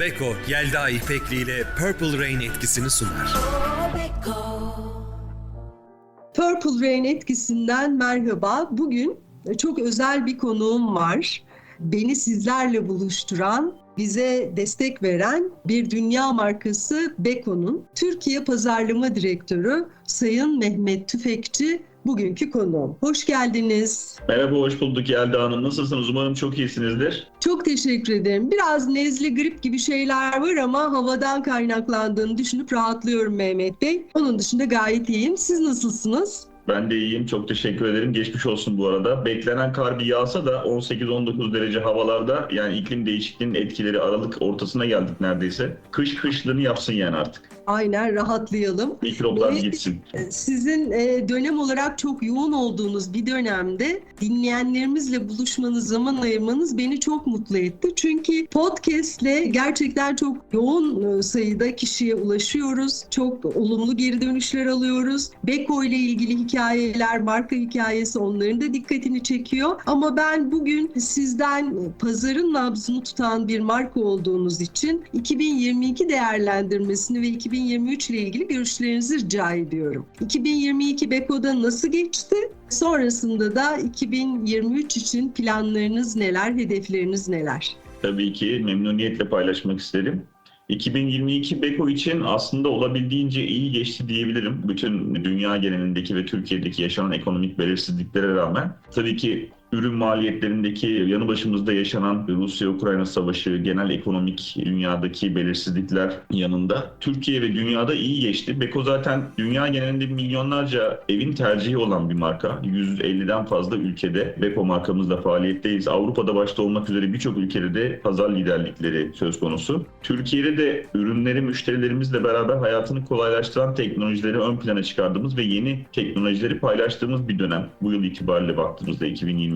Beko, Yelda İpekli ile Purple Rain etkisini sunar. Purple Rain etkisinden merhaba. Bugün çok özel bir konuğum var. Beni sizlerle buluşturan, bize destek veren bir dünya markası Beko'nun Türkiye Pazarlama Direktörü Sayın Mehmet Tüfekçi bugünkü konuğum. Hoş geldiniz. Merhaba, hoş bulduk Yelda Hanım. Nasılsınız? Umarım çok iyisinizdir. Çok teşekkür ederim. Biraz nezle, grip gibi şeyler var ama havadan kaynaklandığını düşünüp rahatlıyorum Mehmet Bey. Onun dışında gayet iyiyim. Siz nasılsınız? Ben de iyiyim. Çok teşekkür ederim. Geçmiş olsun bu arada. Beklenen kar bir yağsa da 18-19 derece havalarda yani iklim değişikliğinin etkileri Aralık ortasına geldik neredeyse. Kış kışlığını yapsın yani artık. Aynen rahatlayalım. Mikroplar Ve- gitsin. Sizin e, dönem olarak çok yoğun olduğunuz bir dönemde dinleyenlerimizle buluşmanız, zaman ayırmanız beni çok mutlu etti. Çünkü podcastle gerçekten çok yoğun e, sayıda kişiye ulaşıyoruz. Çok olumlu geri dönüşler alıyoruz. Beko ile ilgili hikayeler, marka hikayesi onların da dikkatini çekiyor. Ama ben bugün sizden pazarın nabzını tutan bir marka olduğunuz için 2022 değerlendirmesini ve 2023 ile ilgili görüşlerinizi rica ediyorum. 2022 Beko'da nasıl geçti? Sonrasında da 2023 için planlarınız neler, hedefleriniz neler? Tabii ki memnuniyetle paylaşmak isterim. 2022 Beko için aslında olabildiğince iyi geçti diyebilirim. Bütün dünya genelindeki ve Türkiye'deki yaşanan ekonomik belirsizliklere rağmen. Tabii ki ürün maliyetlerindeki yanı başımızda yaşanan Rusya-Ukrayna savaşı, genel ekonomik dünyadaki belirsizlikler yanında Türkiye ve dünyada iyi geçti. Beko zaten dünya genelinde milyonlarca evin tercihi olan bir marka. 150'den fazla ülkede Beko markamızla faaliyetteyiz. Avrupa'da başta olmak üzere birçok ülkede de pazar liderlikleri söz konusu. Türkiye'de de ürünleri müşterilerimizle beraber hayatını kolaylaştıran teknolojileri ön plana çıkardığımız ve yeni teknolojileri paylaştığımız bir dönem. Bu yıl itibariyle baktığımızda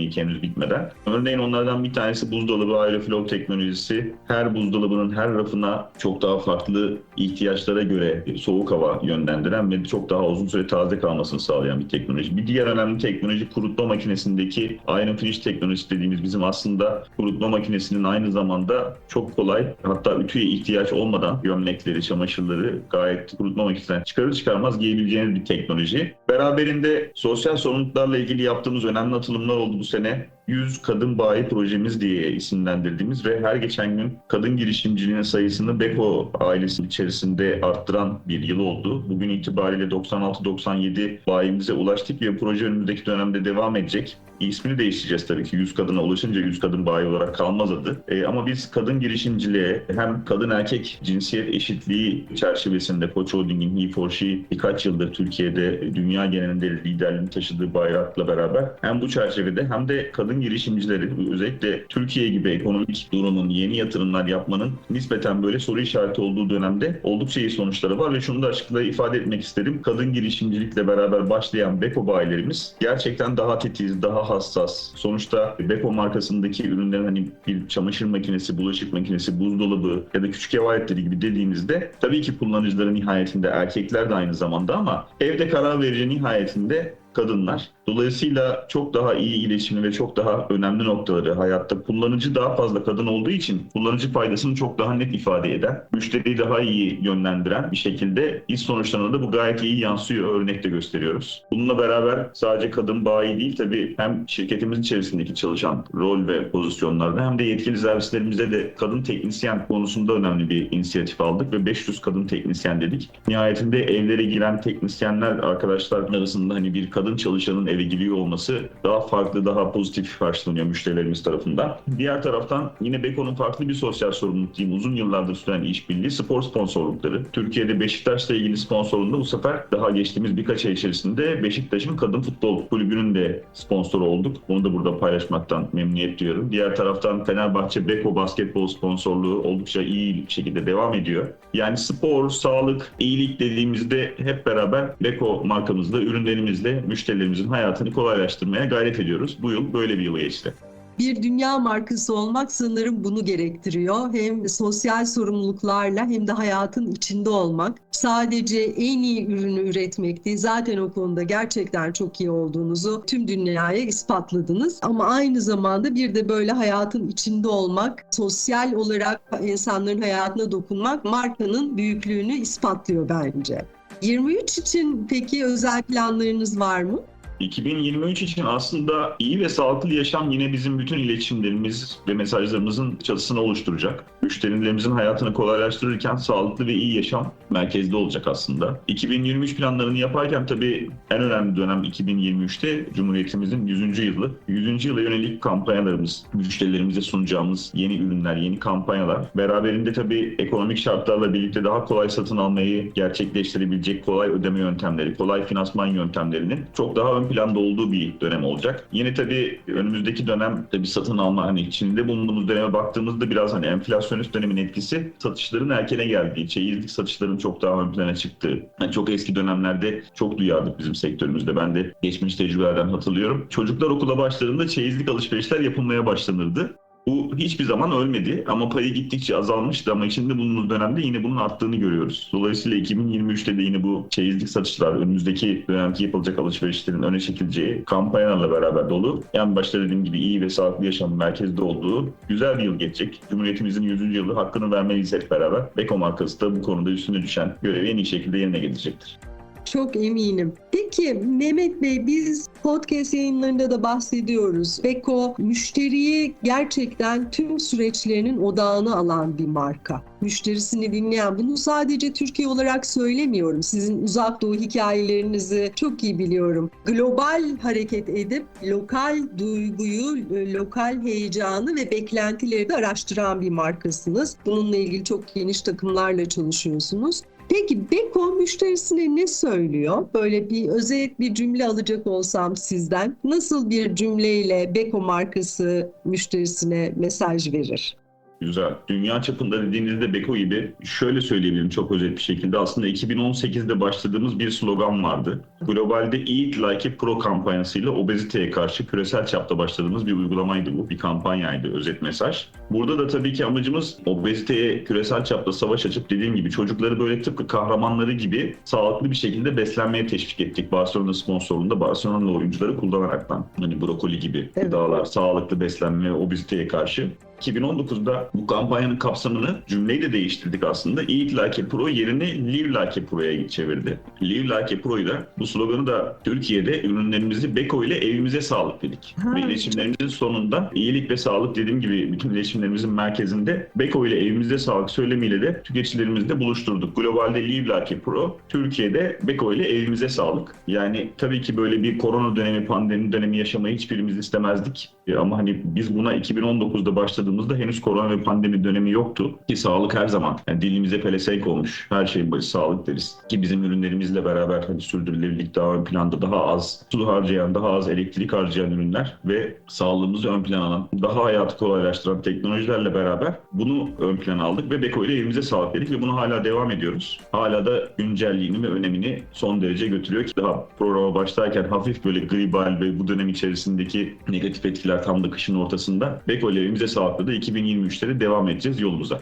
2022 henüz bitmeden. Örneğin onlardan bir tanesi buzdolabı Aeroflow teknolojisi. Her buzdolabının her rafına çok daha farklı ihtiyaçlara göre soğuk hava yönlendiren ve çok daha uzun süre taze kalmasını sağlayan bir teknoloji. Bir diğer önemli teknoloji kurutma makinesindeki Iron Finish teknolojisi dediğimiz bizim aslında kurutma makinesinin aynı zamanda çok kolay hatta ütüye ihtiyaç olmadan gömlekleri, çamaşırları gayet kurutma makinesinden çıkarır çıkarmaz giyebileceğiniz bir teknoloji. Beraberinde sosyal sorumluluklarla ilgili yaptığımız önemli atılımlar oldu bu sene. 100 Kadın Bayi Projemiz diye isimlendirdiğimiz ve her geçen gün kadın girişimciliğinin sayısını Beko ailesi içerisinde arttıran bir yıl oldu. Bugün itibariyle 96-97 bayimize ulaştık ve proje önümüzdeki dönemde devam edecek. İsmini değiştireceğiz tabii ki. 100 kadına ulaşınca 100 kadın bayi olarak kalmaz adı. E, ama biz kadın girişimciliğe hem kadın erkek cinsiyet eşitliği çerçevesinde Koç Holding'in He for She birkaç yıldır Türkiye'de dünya genelinde liderliğini taşıdığı bayrakla beraber hem bu çerçevede hem de kadın girişimcileri özellikle Türkiye gibi ekonomik durumun yeni yatırımlar yapmanın nispeten böyle soru işareti olduğu dönemde oldukça iyi sonuçları var ve şunu da açıklıkla ifade etmek isterim. Kadın girişimcilikle beraber başlayan Beko bayilerimiz gerçekten daha titiz, daha hassas. Sonuçta Beko markasındaki ürünlerin hani bir çamaşır makinesi, bulaşık makinesi, buzdolabı ya da küçük ev aletleri gibi dediğimizde tabii ki kullanıcıları nihayetinde erkekler de aynı zamanda ama evde karar verici nihayetinde kadınlar. Dolayısıyla çok daha iyi iletişimi ve çok daha önemli noktaları hayatta kullanıcı daha fazla kadın olduğu için kullanıcı faydasını çok daha net ifade eden, müşteriyi daha iyi yönlendiren bir şekilde iş sonuçlarına da bu gayet iyi yansıyor. Örnekte gösteriyoruz. Bununla beraber sadece kadın bayi değil tabii hem şirketimiz içerisindeki çalışan rol ve pozisyonlarda hem de yetkili servislerimizde de kadın teknisyen konusunda önemli bir inisiyatif aldık ve 500 kadın teknisyen dedik. Nihayetinde evlere giren teknisyenler arkadaşlar arasında hani bir kadın çalışanın eve giriyor olması daha farklı, daha pozitif karşılanıyor müşterilerimiz tarafından. Diğer taraftan yine Beko'nun farklı bir sosyal sorumluluk diyeyim uzun yıllardır süren işbirliği spor sponsorlukları. Türkiye'de Beşiktaş'la ilgili sponsorluğunda bu sefer daha geçtiğimiz birkaç ay içerisinde Beşiktaş'ın kadın futbol kulübünün de sponsoru olduk. Onu da burada paylaşmaktan memnuniyet duyuyorum. Diğer taraftan Fenerbahçe Beko basketbol sponsorluğu oldukça iyi şekilde devam ediyor. Yani spor, sağlık, iyilik dediğimizde hep beraber Beko markamızla, ürünlerimizle müşterilerimizin hayatını kolaylaştırmaya gayret ediyoruz. Bu yıl böyle bir yıl geçti. Bir dünya markası olmak sanırım bunu gerektiriyor. Hem sosyal sorumluluklarla hem de hayatın içinde olmak. Sadece en iyi ürünü üretmek değil. Zaten o konuda gerçekten çok iyi olduğunuzu tüm dünyaya ispatladınız. Ama aynı zamanda bir de böyle hayatın içinde olmak, sosyal olarak insanların hayatına dokunmak markanın büyüklüğünü ispatlıyor bence. 23 için peki özel planlarınız var mı? 2023 için aslında iyi ve sağlıklı yaşam yine bizim bütün iletişimlerimiz ve mesajlarımızın çatısını oluşturacak. Müşterilerimizin hayatını kolaylaştırırken sağlıklı ve iyi yaşam merkezde olacak aslında. 2023 planlarını yaparken tabii en önemli dönem 2023'te Cumhuriyetimizin 100. yılı. 100. yıla yönelik kampanyalarımız, müşterilerimize sunacağımız yeni ürünler, yeni kampanyalar. Beraberinde tabii ekonomik şartlarla birlikte daha kolay satın almayı gerçekleştirebilecek kolay ödeme yöntemleri, kolay finansman yöntemlerinin çok daha ön planda olduğu bir dönem olacak. Yine tabii önümüzdeki dönem tabii satın alma hani içinde bulunduğumuz döneme baktığımızda biraz hani enflasyonist dönemin etkisi satışların erkene geldiği, çeyizlik satışların çok daha ön plana çıktığı. Hani çok eski dönemlerde çok duyardık bizim sektörümüzde. Ben de geçmiş tecrübelerden hatırlıyorum. Çocuklar okula başladığında çeyizlik alışverişler yapılmaya başlanırdı. Bu hiçbir zaman ölmedi ama payı gittikçe azalmıştı ama içinde bulunduğumuz dönemde yine bunun arttığını görüyoruz. Dolayısıyla 2023'te de yine bu çeyizlik satışlar önümüzdeki dönemki yapılacak alışverişlerin öne çekileceği kampanyalarla beraber dolu. En başta dediğim gibi iyi ve sağlıklı yaşamın merkezde olduğu güzel bir yıl geçecek. Cumhuriyetimizin 100. yılı hakkını vermeliyiz hep beraber. Beko markası da bu konuda üstüne düşen görevi en iyi şekilde yerine getirecektir. Çok eminim. Peki Mehmet Bey biz podcast yayınlarında da bahsediyoruz. Beko müşteriyi gerçekten tüm süreçlerinin odağına alan bir marka. Müşterisini dinleyen bunu sadece Türkiye olarak söylemiyorum. Sizin uzak doğu hikayelerinizi çok iyi biliyorum. Global hareket edip lokal duyguyu, lokal heyecanı ve beklentileri de araştıran bir markasınız. Bununla ilgili çok geniş takımlarla çalışıyorsunuz. Peki Beko müşterisine ne söylüyor? Böyle bir özet bir cümle alacak olsam sizden nasıl bir cümleyle Beko markası müşterisine mesaj verir? Güzel. Dünya çapında dediğinizde Beko gibi şöyle söyleyebilirim çok özet bir şekilde. Aslında 2018'de başladığımız bir slogan vardı. Globalde Eat Like a Pro kampanyasıyla obeziteye karşı küresel çapta başladığımız bir uygulamaydı bu. Bir kampanyaydı özet mesaj. Burada da tabii ki amacımız obeziteye küresel çapta savaş açıp dediğim gibi çocukları böyle tıpkı kahramanları gibi sağlıklı bir şekilde beslenmeye teşvik ettik. Barcelona sponsorluğunda Barcelona'lı oyuncuları kullanaraktan. Hani brokoli gibi Evet. gıdalar, sağlıklı beslenme, obeziteye karşı. 2019'da bu kampanyanın kapsamını cümleyi de değiştirdik aslında. Eat Like a Pro yerini Live Like a Pro'ya çevirdi. Live Like a Pro'yu da bu sloganı da Türkiye'de ürünlerimizi Beko ile evimize sağlık dedik. Ha. Ve iletişimlerimizin sonunda iyilik ve sağlık dediğim gibi bütün iletişimlerimizin merkezinde Beko ile evimize sağlık söylemiyle de tüketicilerimizle buluşturduk. Globalde Live Like a Pro, Türkiye'de Beko ile evimize sağlık. Yani tabii ki böyle bir korona dönemi, pandemi dönemi yaşamayı hiçbirimiz istemezdik. E, Ama hani biz buna 2019'da başladığımızda henüz korona ve pandemi dönemi yoktu. Ki sağlık her zaman yani dilimize pelesenk olmuş. Her şeyin başı sağlık deriz. Ki bizim ürünlerimizle beraber hani sürdürülebilirlik daha ön planda daha az su harcayan, daha az elektrik harcayan ürünler ve sağlığımızı ön plana alan, daha hayatı kolaylaştıran teknolojilerle beraber bunu ön plana aldık ve Beko ile evimize sağlık dedik ve bunu hala devam ediyoruz. Hala da güncelliğini ve önemini son derece götürüyor ki daha programa başlarken hafif böyle gribal ve bu dönem içerisindeki negatif etkiler tam da kışın ortasında Beko ile evimize da 2023'te de devam edeceğiz yolumuza.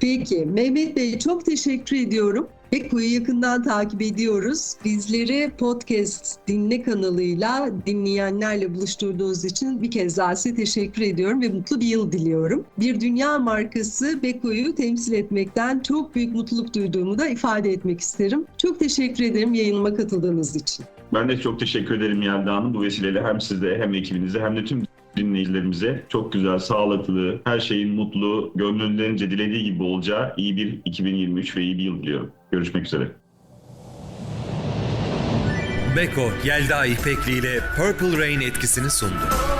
Peki Mehmet Bey çok teşekkür ediyorum. Beko'yu yakından takip ediyoruz. Bizleri podcast dinle kanalıyla dinleyenlerle buluşturduğunuz için bir kez daha size teşekkür ediyorum ve mutlu bir yıl diliyorum. Bir dünya markası Beko'yu temsil etmekten çok büyük mutluluk duyduğumu da ifade etmek isterim. Çok teşekkür ederim yayınıma katıldığınız için. Ben de çok teşekkür ederim Yelda Hanım. Bu vesileyle hem size hem ekibinize hem de tüm dinleyicilerimize çok güzel, sağlıklı, her şeyin mutlu, gönüllerince dilediği gibi olacağı iyi bir 2023 ve iyi bir yıl diliyorum. Görüşmek üzere. Beko, Yelda İpekli ile Purple Rain etkisini sundu.